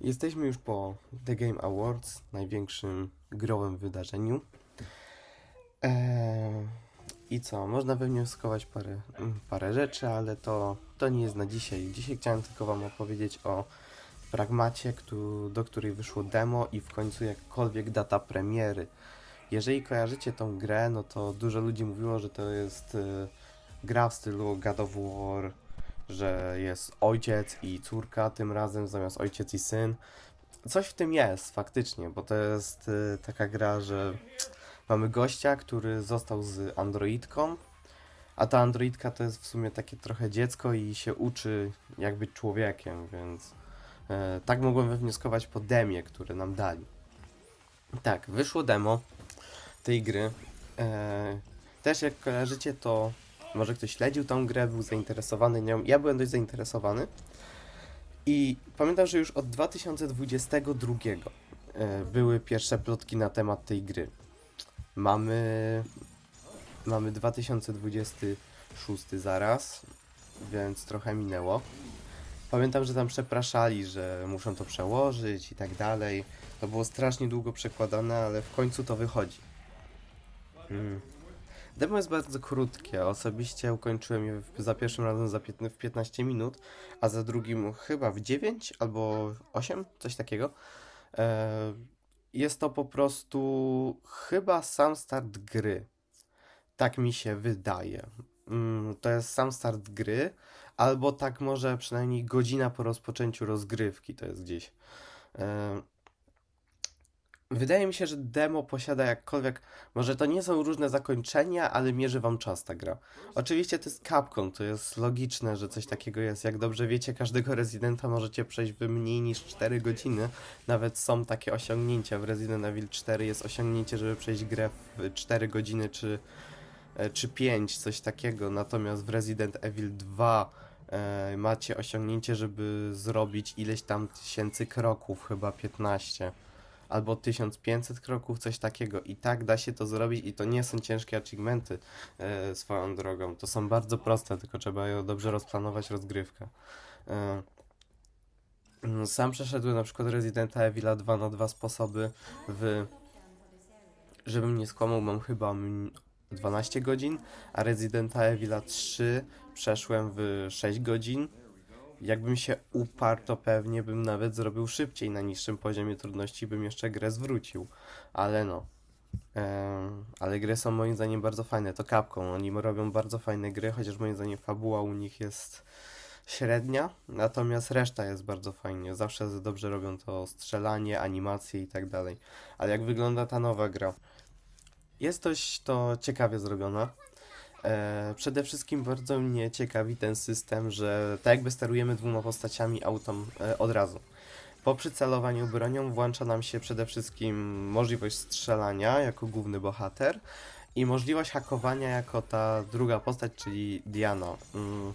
Jesteśmy już po The Game Awards, największym growym wydarzeniu. Eee, I co? Można wywnioskować parę, mm, parę rzeczy, ale to, to nie jest na dzisiaj. Dzisiaj chciałem tylko Wam opowiedzieć o pragmacie, do której wyszło demo i w końcu jakkolwiek data premiery. Jeżeli kojarzycie tą grę, no to dużo ludzi mówiło, że to jest y, gra w stylu God of War, że jest ojciec i córka tym razem zamiast ojciec i syn. Coś w tym jest faktycznie, bo to jest y, taka gra, że mamy gościa, który został z androidką, a ta androidka to jest w sumie takie trochę dziecko i się uczy jak być człowiekiem, więc e, tak mogłem wywnioskować po demie, które nam dali. Tak, wyszło demo tej gry. E, też jak kojarzycie, to może ktoś śledził tą grę, był zainteresowany nią. Ja byłem dość zainteresowany. I pamiętam, że już od 2022 e, były pierwsze plotki na temat tej gry. Mamy. Mamy 2026 zaraz, więc trochę minęło. Pamiętam, że tam przepraszali, że muszą to przełożyć i tak dalej. To było strasznie długo przekładane, ale w końcu to wychodzi. Mm. Demo jest bardzo krótkie. Osobiście ukończyłem je za pierwszym razem za w 15 minut, a za drugim chyba w 9 albo 8, coś takiego. E, Jest to po prostu chyba sam start gry. Tak mi się wydaje. Mm, To jest sam start gry, albo tak może przynajmniej godzina po rozpoczęciu rozgrywki to jest gdzieś. Wydaje mi się, że demo posiada jakkolwiek. Może to nie są różne zakończenia, ale mierzy wam czas ta gra. Oczywiście to jest Capcom, to jest logiczne, że coś takiego jest. Jak dobrze wiecie, każdego rezydenta możecie przejść w mniej niż 4 godziny. Nawet są takie osiągnięcia. W Resident Evil 4 jest osiągnięcie, żeby przejść grę w 4 godziny czy, e, czy 5, coś takiego. Natomiast w Resident Evil 2 e, macie osiągnięcie, żeby zrobić ileś tam tysięcy kroków, chyba 15 albo 1500 kroków, coś takiego. I tak da się to zrobić i to nie są ciężkie achievementy e, swoją drogą. To są bardzo proste, tylko trzeba ją dobrze rozplanować rozgrywkę. E, mm, sam przeszedłem na przykład Residenta Evila 2 na dwa sposoby w... Żebym nie skłamał, mam chyba mm, 12 godzin, a Residenta Evila 3 przeszłem w 6 godzin. Jakbym się uparł, to pewnie bym nawet zrobił szybciej na niższym poziomie trudności, bym jeszcze grę zwrócił. Ale no. Ale gry są moim zdaniem bardzo fajne. To Capcom, oni robią bardzo fajne gry, chociaż moim zdaniem fabuła u nich jest średnia, natomiast reszta jest bardzo fajnie. Zawsze dobrze robią to strzelanie, animacje i tak dalej. Ale jak wygląda ta nowa gra? Jest dość to ciekawie zrobiona. E, przede wszystkim bardzo mnie ciekawi ten system, że tak jakby sterujemy dwoma postaciami autom e, od razu. Po przycelowaniu bronią włącza nam się przede wszystkim możliwość strzelania jako główny bohater i możliwość hakowania jako ta druga postać, czyli Diana. Mm.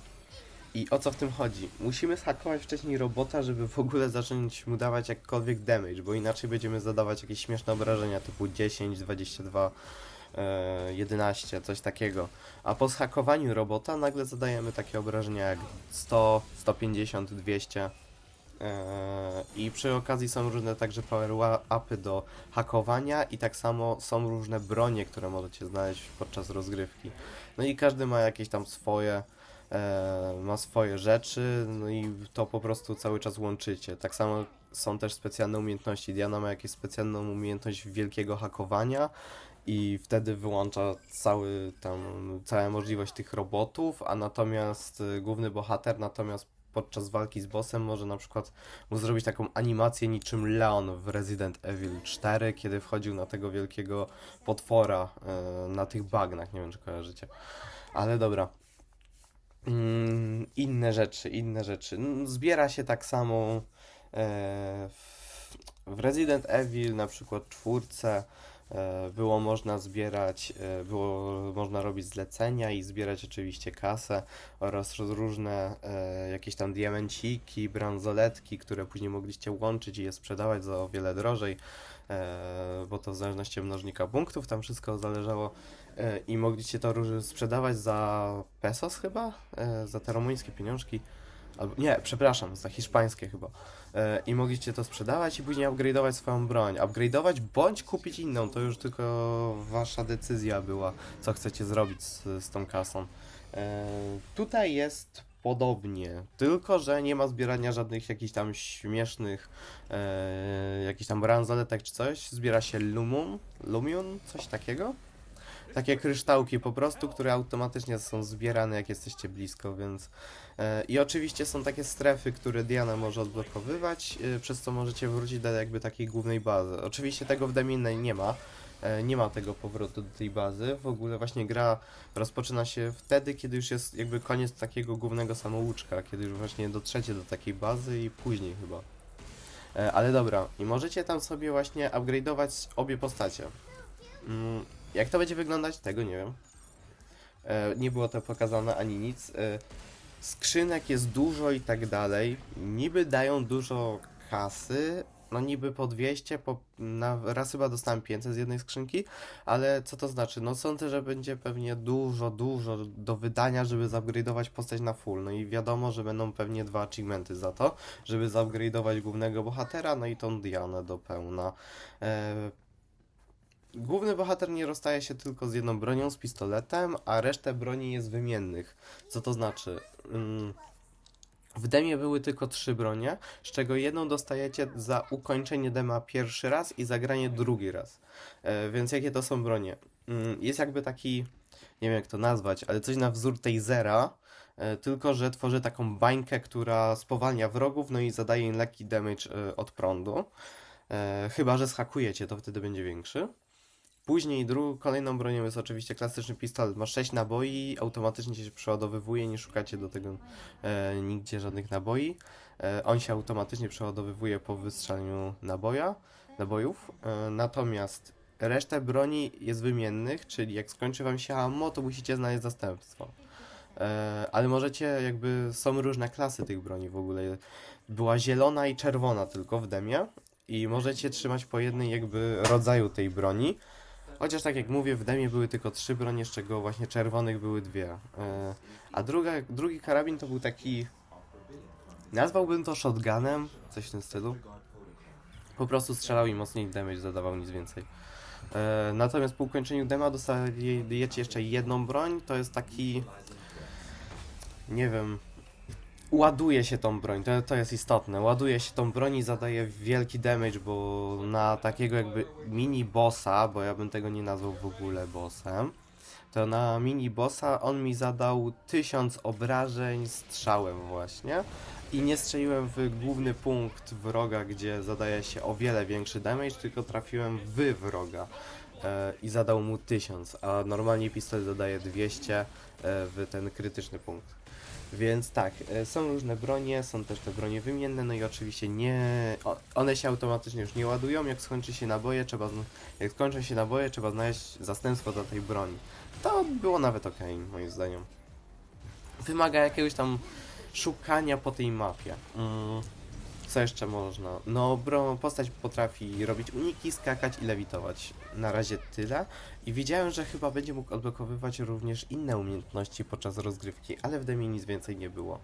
I o co w tym chodzi? Musimy zhakować wcześniej robota, żeby w ogóle zacząć mu dawać jakkolwiek damage, bo inaczej będziemy zadawać jakieś śmieszne obrażenia typu 10, 22, e, 11, coś takiego. A po zhakowaniu robota nagle zadajemy takie obrażenia jak 100, 150, 200. Eee, I przy okazji są różne także power upy do hakowania i tak samo są różne bronie, które możecie znaleźć podczas rozgrywki. No i każdy ma jakieś tam swoje, e, ma swoje rzeczy, no i to po prostu cały czas łączycie. Tak samo są też specjalne umiejętności. Diana ma jakąś specjalną umiejętność wielkiego hakowania i wtedy wyłącza cały tam, całą możliwość tych robotów, a natomiast y, główny bohater natomiast podczas walki z bossem może na przykład mu zrobić taką animację niczym Leon w Resident Evil 4, kiedy wchodził na tego wielkiego potwora e, na tych bagnach, nie wiem czy kojarzycie. Ale dobra. Mm, inne rzeczy, inne rzeczy. Zbiera się tak samo e, w, Resident Evil, na przykład czwórce, było można zbierać, e, było można robić zlecenia i zbierać oczywiście kasę oraz różne e, jakieś tam diamenciki, bransoletki, które później mogliście łączyć i je sprzedawać za o wiele drożej, e, bo to w zależności od mnożnika punktów tam wszystko zależało e, i mogliście to sprzedawać za pesos chyba, e, za te rumuńskie pieniążki. Albo, nie, przepraszam, za hiszpańskie chyba. E, I mogliście to sprzedawać i później upgrade'ować swoją broń. Upgrade'ować bądź kupić inną, to już tylko wasza decyzja była, co chcecie zrobić z, z tą kasą. E, tutaj jest podobnie, tylko że nie ma zbierania żadnych jakichś tam śmiesznych, e, jakichś tam bransoletek czy coś. Zbiera się lumum, lumion, coś takiego. Takie kryształki po prostu, które automatycznie są zbierane jak jesteście blisko, więc... E, I oczywiście są takie strefy, które Diana może odblokowywać, e, przez co możecie wrócić do jakby takiej głównej bazy. Oczywiście tego w Deminnej nie ma, e, nie ma tego powrotu do tej bazy. W ogóle właśnie gra rozpoczyna się wtedy, kiedy już jest jakby koniec takiego głównego samouczka, kiedy już właśnie dotrzecie do takiej bazy i później chyba. Ale dobra, i możecie tam sobie właśnie upgrade'ować obie postacie. Jak to będzie wyglądać, tego nie wiem. E, Nie było to pokazane ani nic. E, Skrzynek jest dużo i tak dalej. Niby dają dużo kasy. No niby po 200, po, na, raz chyba dostałem 500 z jednej skrzynki, ale co to znaczy? No sądzę, że będzie pewnie dużo, dużo do wydania, żeby zupgrade'ować postać na full. No i wiadomo, że będą pewnie dwa achievementy za to, żeby zupgrade'ować głównego bohatera, no i tą Dianę do pełna. E, Główny bohater nie rozstaje się tylko z jedną bronią, z pistoletem, a resztę broni jest wymiennych. Co to znaczy? Mm, W demie były tylko trzy bronie, z czego jedną dostajecie za ukończenie dema pierwszy raz i zagranie drugi raz. E, więc jakie to są bronie? Mm, Jest jakby taki, nie wiem jak to nazwać, ale coś na wzór tej zera, e, tylko że tworzy taką bańkę, która spowalnia wrogów, no i zadaje im lekki damage e, od prądu. Chyba, że schakujecie, to wtedy będzie większy. Później drugą, kolejną bronią jest oczywiście klasyczny pistolet. Ma 6 naboi, automatycznie się przeładowywuje, nie szukacie do tego e, nigdzie żadnych naboi. E, on się automatycznie przeładowywuje po wystrzeleniu naboja, nabojów. E, natomiast resztę broni jest wymiennych, czyli jak skończy wam się ammo, to musicie znaleźć zastępstwo. E, ale możecie, jakby są różne klasy tych broni w ogóle. Była zielona i czerwona tylko w demie i możecie trzymać po jednej jakby rodzaju tej broni. Chociaż tak jak mówię, w demie były tylko trzy bronie, z czego właśnie czerwonych były dwie. E, a druga, drugi karabin to był taki. Nazwałbym to shotgunem, coś w tym stylu. Po prostu strzelał i mocniej damage zadawał, nic więcej. E, natomiast po ukończeniu dema dostajecie jeszcze jedną broń, to jest taki. Nie wiem. Ładuje się tą broń, to, to jest istotne. Ładuje się tą broń i zadaje wielki damage, bo na takiego jakby mini bossa, bo ja bym tego nie nazwał w ogóle bossem, to na mini bossa on mi zadał 1000 obrażeń strzałem właśnie i nie strzeliłem w główny punkt wroga, gdzie zadaje się o wiele większy damage, tylko trafiłem w wroga e, i zadał mu 1000, a normalnie pistolet zadaje 200 e, w ten krytyczny punkt. Więc tak, e, są różne bronie, są też te bronie wymienne, no i oczywiście nie. One się automatycznie już nie ładują. Jak skończy się naboje, trzeba. Jak skończą się naboje, trzeba znaleźć zastępstwo do tej broni. To było nawet ok, moim zdaniem. Wymaga jakiegoś tam szukania po tej mapie. Mm, co jeszcze można? No, bro, postać potrafi robić uniki, skakać i lewitować. Na razie tyle. I widziałem, że chyba będzie mógł odblokowywać również inne umiejętności podczas rozgrywki, ale w demie nic więcej nie było.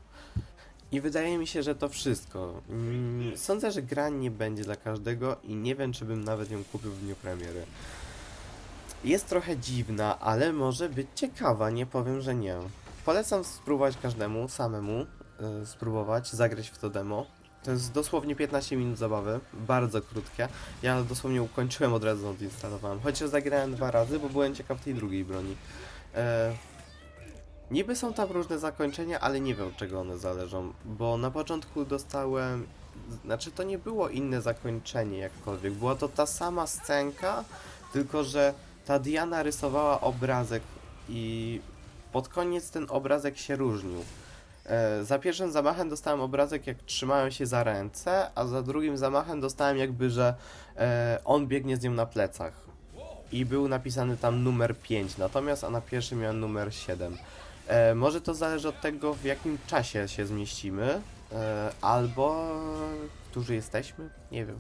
I wydaje mi się, że to wszystko. Mm, Sądzę, że gra nie będzie dla każdego i nie wiem, czy bym nawet ją kupił w dniu premiery. Jest trochę dziwna, ale może być ciekawa, nie powiem, że nie. Polecam spróbować każdemu, samemu, y, spróbować, zagrać w to demo. To jest dosłownie 15 minut zabawy, bardzo krótkie. Ja dosłownie ukończyłem od razu odinstalowałem, chociaż zagrałem dwa razy, bo byłem ciekaw tej drugiej broni. E, niby są tam różne zakończenia, ale nie wiem od czego one zależą, bo na początku dostałem, znaczy to nie było inne zakończenie jakkolwiek, była to ta sama scenka, tylko że ta Diana rysowała obrazek i pod koniec ten obrazek się różnił. E, Za pierwszym zamachem dostałem obrazek, jak trzymałem się za ręce, a za drugim zamachem dostałem jakby, że e, on biegnie z nią na plecach. I był napisany tam numer 5, natomiast a na pierwszym miałem numer 7. E, może to zależy od tego, w jakim czasie się zmieścimy, albo którzy jesteśmy, nie wiem.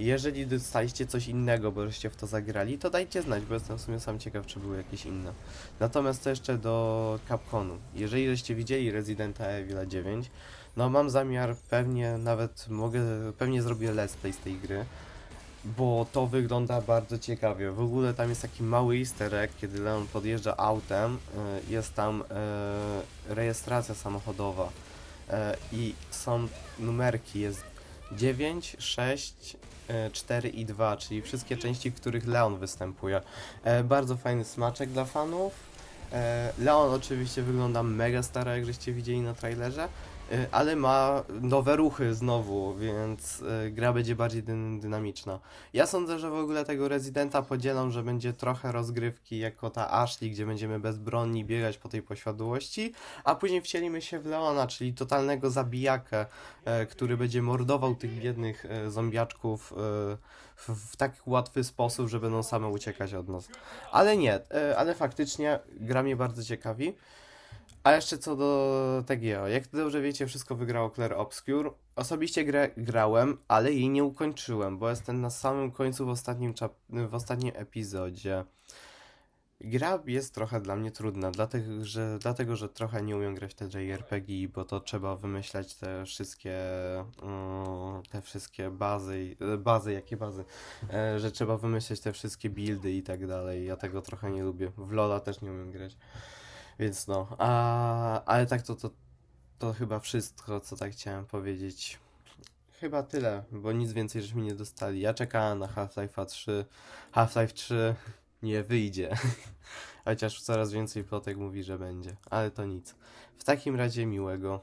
Jeżeli dostaliście coś innego, bo żeście w to zagrali, to dajcie znać, bo jestem w sumie sam ciekaw, czy były jakieś inne. Natomiast to jeszcze do Capconu. Jeżeli żeście widzieli Residenta Evil 9, no mam zamiar, pewnie nawet mogę, pewnie zrobię let's play z tej gry, bo to wygląda bardzo ciekawie. W ogóle tam jest taki mały easter egg, kiedy Leon podjeżdża autem, y, jest tam y, rejestracja samochodowa y, i są numerki, jest 9, 6, y, 4 i 2, czyli wszystkie części, w których Leon występuje. E, Bardzo fajny smaczek dla fanów. E, Leon oczywiście wygląda mega staro, jak żeście widzieli na trailerze, ale ma nowe ruchy znowu, więc e, gra będzie bardziej dyn- dynamiczna. Ja sądzę, że w ogóle tego Residenta podzielam, że będzie trochę rozgrywki jako ta Ashley, gdzie będziemy bezbronni biegać po tej posiadłości, a później wcielimy się w Leona, czyli totalnego zabijakę, e, który będzie mordował tych biednych e, zombiaczków e, w, tak łatwy sposób, że będą same uciekać od nas. Ale nie, e, ale faktycznie gra mnie bardzo ciekawi. A jeszcze co do TGO, jak dobrze wiecie, wszystko wygrało Claire Obscure. Osobiście grałem, ale jej nie ukończyłem, bo jestem na samym końcu w ostatnim, w ostatnim epizodzie. Gra jest trochę dla mnie trudna, dlatego że, dlatego, że trochę nie umiem grać te JRPG, bo to trzeba wymyślać te wszystkie, mm, te wszystkie bazy, bazy, jakie bazy, e, że trzeba wymyślać te wszystkie buildy i tak dalej. Ja tego trochę nie lubię. W Lola też nie umiem grać. Więc no, a, ale tak to, to, to chyba wszystko, co tak chciałem powiedzieć. Chyba tyle, bo nic więcej żeśmy nie dostali. Ja czekałem na Half-Life'a 3. Half-Life 3 nie wyjdzie. Chociaż coraz więcej plotek mówi, że będzie. Ale to nic. W takim razie miłego.